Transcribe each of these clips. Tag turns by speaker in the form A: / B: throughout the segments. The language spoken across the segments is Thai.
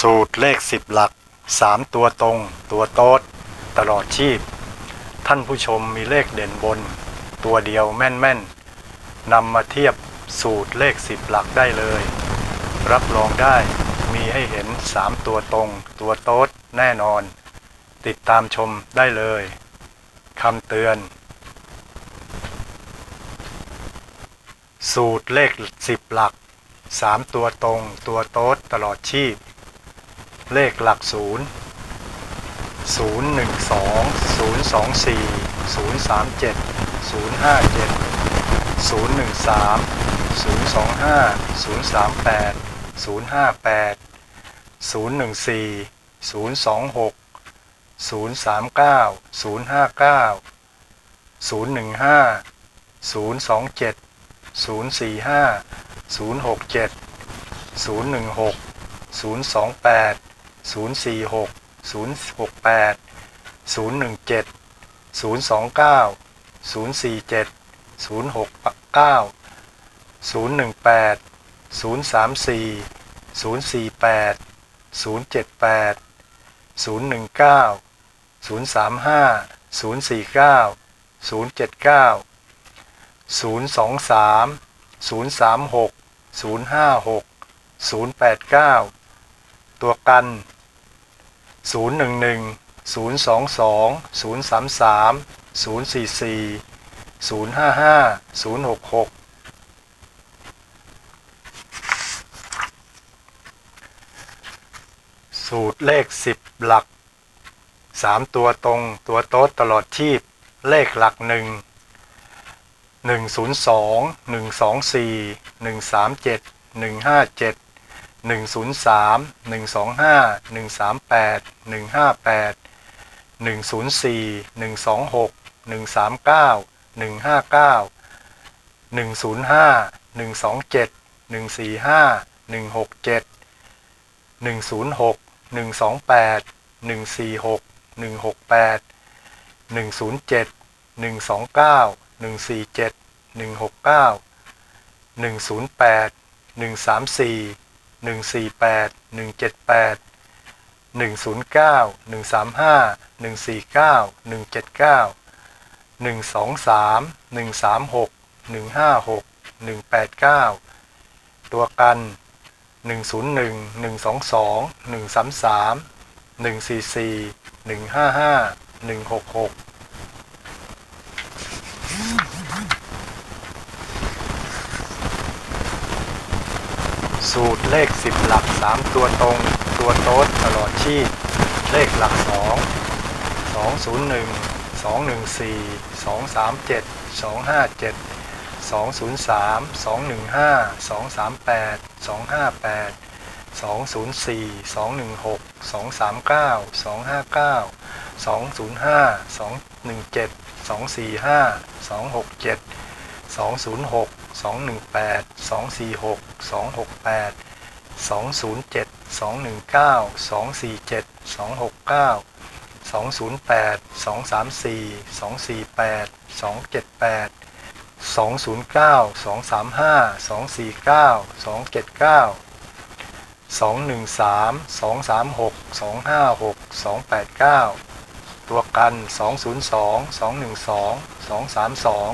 A: สูตรเลขสิบหลักสามตัวตรง ตัวโต๊ดตลอดชีพ ท่านผู้ชมมีเลขเด่นบน ตัวเดียวแม่นๆนำมาเทียบสูตรเลขสิบหลักได้เลย รับรองได้มีให้เห็นสามตัวตรง ตัวโต๊ดแน่นอน ติดตามชมได้เลยคำเตือน สูตรเลขสิบหลักสามตัวตรง ตัวโต๊ดตลอดชีพ เลขหลักศูนย์ศูนย์หนึ่งสองศูนย์สองสี่ศูนย์สามเจ็ดศูนย์ห้าเจ็ดศูนย์หนึ่งสามศูนย์สองห้าศูนย์สามแปดศูนย์ห้าแปดศูนย์หนึ่งสี่ศูนย์สองหกศูนย์สามเก้าศูนย์ห้าเก้าศูนย์หนึ่งห้าศูนย์สองเจ็ดศูนย์สี่ห้าศูนย์หกเจ็ดศูนย์หนึ่งหกศูนย์สองแปด ศูนย์สี่หกศูนย์หกแปดศูนย์หนึ่งเจ็ดศูนย์สองเก้าศูนย์สี่เจ็ดศูนย์หกเก้าศูนย์หนึ่งแปดศูนย์สามสี่ศูนย์สี่แปดศูนย์เจ็ดแปดศูนย์หนึ่งเก้าศูนย์สามห้าศูนย์สี่เก้าศูนย์เจ็ดเก้าศูนย์สองสามศูนย์สามหกศูนย์ห้าหกศูนย์แปดเก้าตัวกัน ศูนย์หนึ่งหนึ่งศูนย์สองสองศูนย์สามสามศูนย์สี่สี่ศูนย์ห้าห้าศูนย์หกหกสูตรเลขสิบหลักสามตัวตรงตัวโต๊ดตลอดชีพ เลขหลักหนึ่งหนึ่ งศูนย์สองหนึ่งสองสี่หนึ่งสามเจ็ 148 178 109 135 149 179 123 136 156 189 ตัวกัน 101 122 133 144 155 166 สูตรเลขสิบหลักสามตัวตรง ตัวโต๊ดตลอดชีพ เลขหลักสองสองศูนย์หนึ่งสองหนึ่ งสี่สองสามเจ็ดสองห้าเจ็ดสองศูนย์สามสองหนึ่งห้าสองสามแปดสองห้าแปดสองศูนย์สี่สองหนึ่งหกสองหนย์ห้าสองหนึ่งแปดสองสี่หกสองหกแปดสองศูนย์เจ็ดสองหนึ่งเก้าสองสี่เจ็ดสองหกเก้าสองศูนย์แปดสองสามสี่สองสี่แปดสองเจ็ดแปดสองศูนย์เก้าสองสามห้าสองสี่เก้าสองเจ็ดเก้าสองหนึ่งสามสองสามหกสองห้าหกสองแปดเก้าตัวกันสอง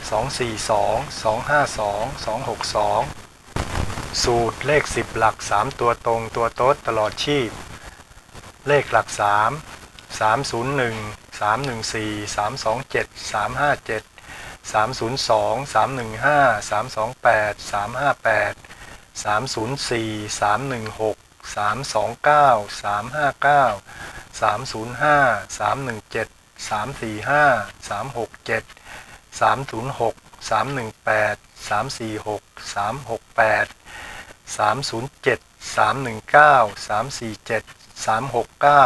A: ศูนย์สองสี่สองสองห้าสองสองหกสองสูตรเลขสิบหลักสามตัวตรงตัวโต๊ดตลอดชีพ เลขหลักสามสามศูนย์หนึ่งสามหนึ่ งสี่สามสองเจ็ดสามห้าเจ็ดสามศูนย์สองสามหนึ่งห้าสามสองแปดสามห้าแปดสามศูนย์สี่สามหนึ่งหกสามสองเก้าสามห้าเก้าสามศูนย์ห้าสามหนึ่งเจ็ดสามสี่ห้าสามหกเจ็ดสามศูนย์หกสามหนึ่งแปดสามสี่หกสามหกแปดสามศูนย์เจ็ดสามหนึ่งเก้าสามสี่เจ็ดสามหกเก้า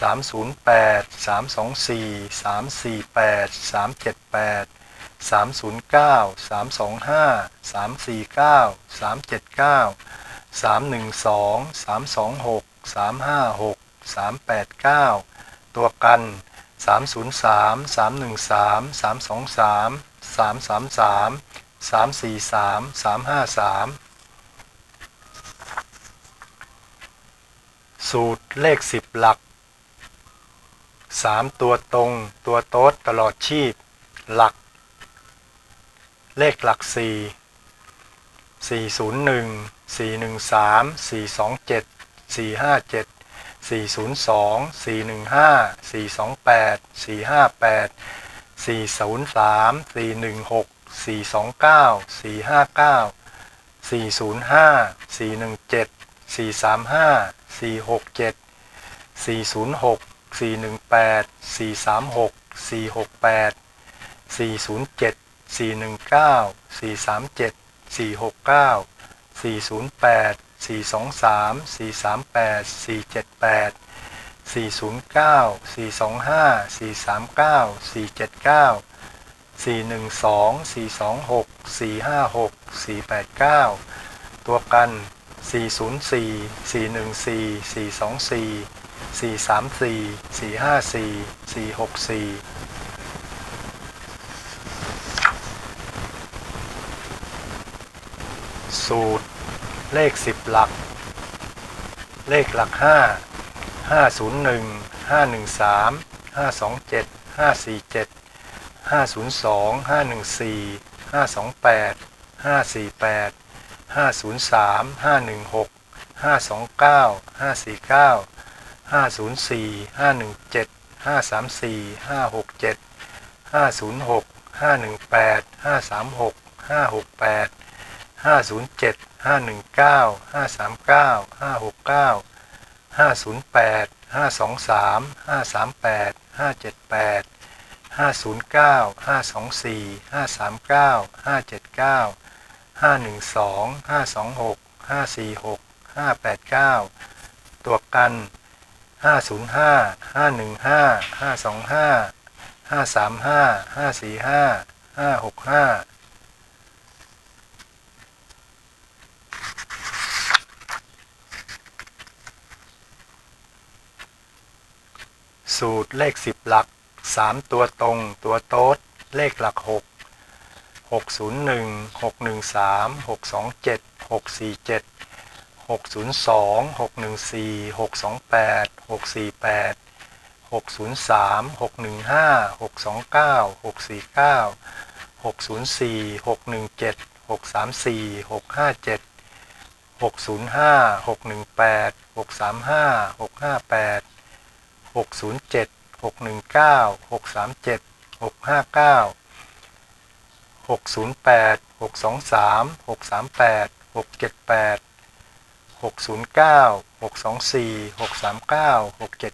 A: สามศูนย์แปดสามสองสี่สามสี่แปดสามเจ็ดแปดสามศูนย์เก้าสามสองห้าสามสี่เก้าสามเจ็ดเก้าสามหนึ่งสองสามสองหกสามห้าหกสามแปดเก้าตัวกัน สามศูนย์สามสามหนึ่งสามสามสองสามสามสามสามสามสี่สามสามห้าสามสูตรเลขสิบหลักสามตัวตรง ตัวโต๊ดตลอดชีพ หลัก เลขหลักสี่สี่ศูนย์ หนึ่งสี่หนึ่งสามสี่สองเจ็ดสี่ห้าเจ็ดสี่ศูนย์สองสี่หนึ่งห้าสี่สองแปดสี่ห้าแปดสี่ศูนย์สามสี่หนึ่งหกสี่สองเก้าสี่ห้าเก้าสี่ศูนย์ห้าสี่หนึ่งเจ็ดสี่สามห้าสี่หกเจ็ดสี่ศูนย์หกสี่หนึ่งแปดสี่สามหกสี่หกแปดสี่ศูนย์เจ็ดสี่หนึ่งเก้าสี่สามเจ็ดสี่หกเก้าสี่ศูนย์แปดสี่สองสามสี่สามแปดสี่เจ็ดแปดสี่ศูนย์เก้าสี่สองห้าสี่สามเก้าสี่เจ็ดเก้าสี่หนึ่งสองสี่สองหกสี่ห้าหกสี่แปดเก้าตัวกันสี่ศูนย์สี่สี่หนึ่งสี่สี่สองสี่สี่สามสี่สี่ห้าสี่สี่หกสี่สูตร เลขสิบหลัก เลขหลักห้าห้าศูนย์หนึ่งห้าหนึ่งสามห้าสองเจ็ดห้าสี่เจ็ดห้าศูนย์สองห้าหนึ่งสี่ห้าสองแปดห้าสี่แปดห้าศูนย์สามห้าหนึ่งหกห้าสองเก้าห้าสี่เก้าห้าศูนย์สี่ห้าหนึ่งเจ็ดห้าสามสี่ห้าหกเจ็ดห้าศูนย์หกห้าหนึ่งแปดห้าสามหกห้าหกแปดห้าศูนย์เจ็ด ห้าหนึ่งเก้าห้าสามเก้าห้าหกเก้าห้าศูนย์แปดห้าสองสามห้าสามแปดห้าเจ็ดแปดห้าศูนย์เก้าห้าสองสี่ห้าสามเก้าห้าเจ็ดเก้าห้าหนึ่งสองห้าสองหกห้าสี่หกห้าแปดเก้าตัวกันห้าศูนย์ห้าห้าหนึ่งห้าห้าสองห้าห้าสามห้าห้าสี่ห้าห้าหกห้า สูตรเลขสิบหลักสามตัวตรงตัวโต๊ดเลขหลักหกหกศูนย์หนึ่งหกหนึ่งสามหกสองเจ็ดหกสี่เจ็ดหกศูนย์สองหกหนึ่งสี่หกสองแปดหกสี่แปดหกศูนย์สามหกหนึ่งห้าหกสองเก้าหกสี่เก้าหกศูนย์สี่หกหนึ่งเจ็ดหกสามสี่หกห้าเจ็ดหกศูนย์ห้าหกหนึ่งแปดหกสามห้าหกห้าแปด 607 619 637 659 608 623 638 678 609 624 639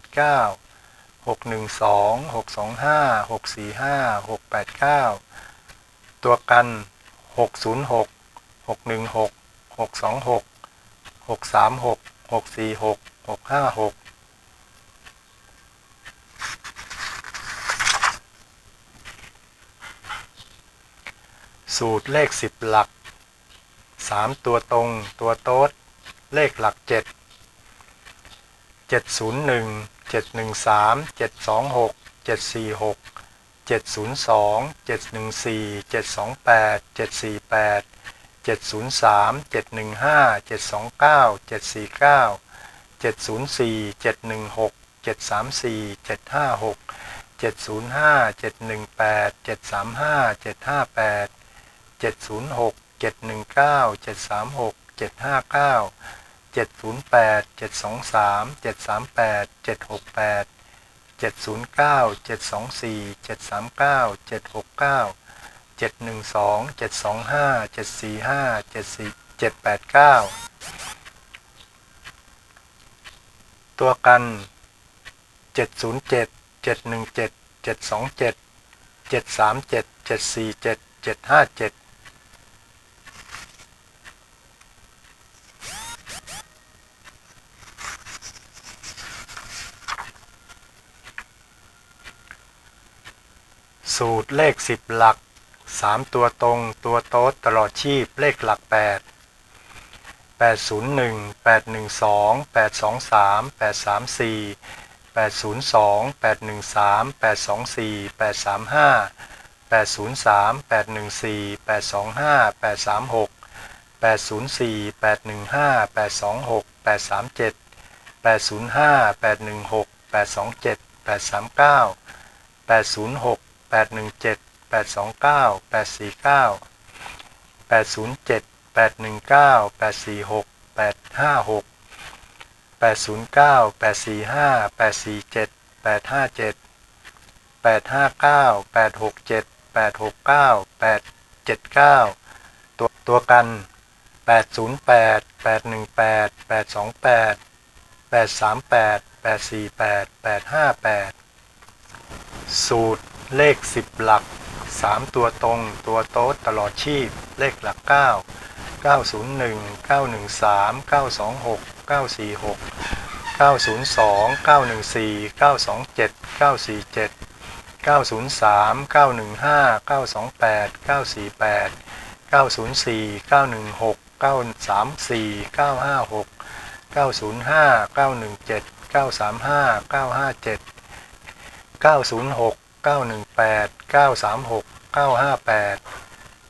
A: 679 612 625 645 689 ตัวกัน 606 616 626 636 646 656 สูตรเลขสิบหลักสามตัวตรง ตัวโต๊ด เลขหลักเจ็ดเจ็ดศูนย์หนึ่งเจ็ดหนึ่งสามเจ็ดสองหกเจ็ดสี่หกเจ็ดศูนย์สองเจ็ดหนึ่งสี่เจ็ดสองแปดเจ็ดสี่แปดเจ็ดศูนย์สามเจ็ดหนึ่งห้าเจ็ดสองเก้าเจ็ดสี่เก้าเจ็ดศูนย์สี่เจ็ดหนึ่งหกเจ็ดสามสี่เจ็ดห้าหกเจ็ดศูนย์ห้าเจ็ดหนึ่งแปดเจ็ดสามห้าเจ็ดห้าแปด 706 719 736 759 708 723 738 768 709 724 739 769 712 725 745 789 ตัวกัน 707 717 727 737 747 757 สูตรเลขสิบหลักสามตัวตรง ตัวโต๊ดตลอดชีพเลขหลักแปดแปดศูนย์หนึ่งแปดหนึ่งสองแปดสองสามแปดสามสี่แปดศูนย์สองแปดหนึ่งสามแปดสองสี่แปดสามห้าแปดศูนย์สามแปดหนึ่งสี่แปดสองห้าแปดสามหกแปดศูนย์สี่แปดหนึ่งห้าแปดสองหกแปดสามเจ็ด805 816 827 839 806 817 829 849 807 819 846 856 809 845 847 857 859 867 869 879 ตัวตัวกัน 808 818 828 838 848 858 สูตร เลข 10 หลัก 3 ตัวตรง ตัวโต๊ดตลอดชีพ เลขหลัก 9 901 913 926 946 902 914 927 947 903 915 928 948 904 916 934 956 905 917 935 957 906 918 936 958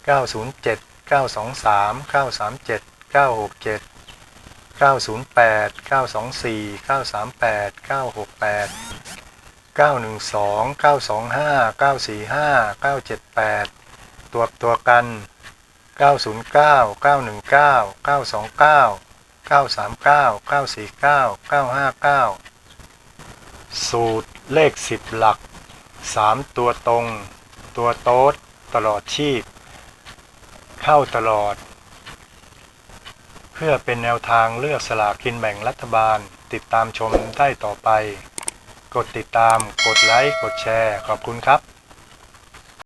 A: 907 923 937 967 908 924 938 968 912 925 945 978 ตัวตัวกัน 909 919 929 939 949 959 สูตรเลข 10 หลัก 3 ตัวตรง ตัวโต๊ดตลอดชีพ เข้าตลอด เพื่อเป็นแนวทางเลือกสลากกินแบ่งรัฐบาลติดตามชมได้ต่อไป กดติดตาม กดไลค์ กดแชร์ ขอบคุณครับ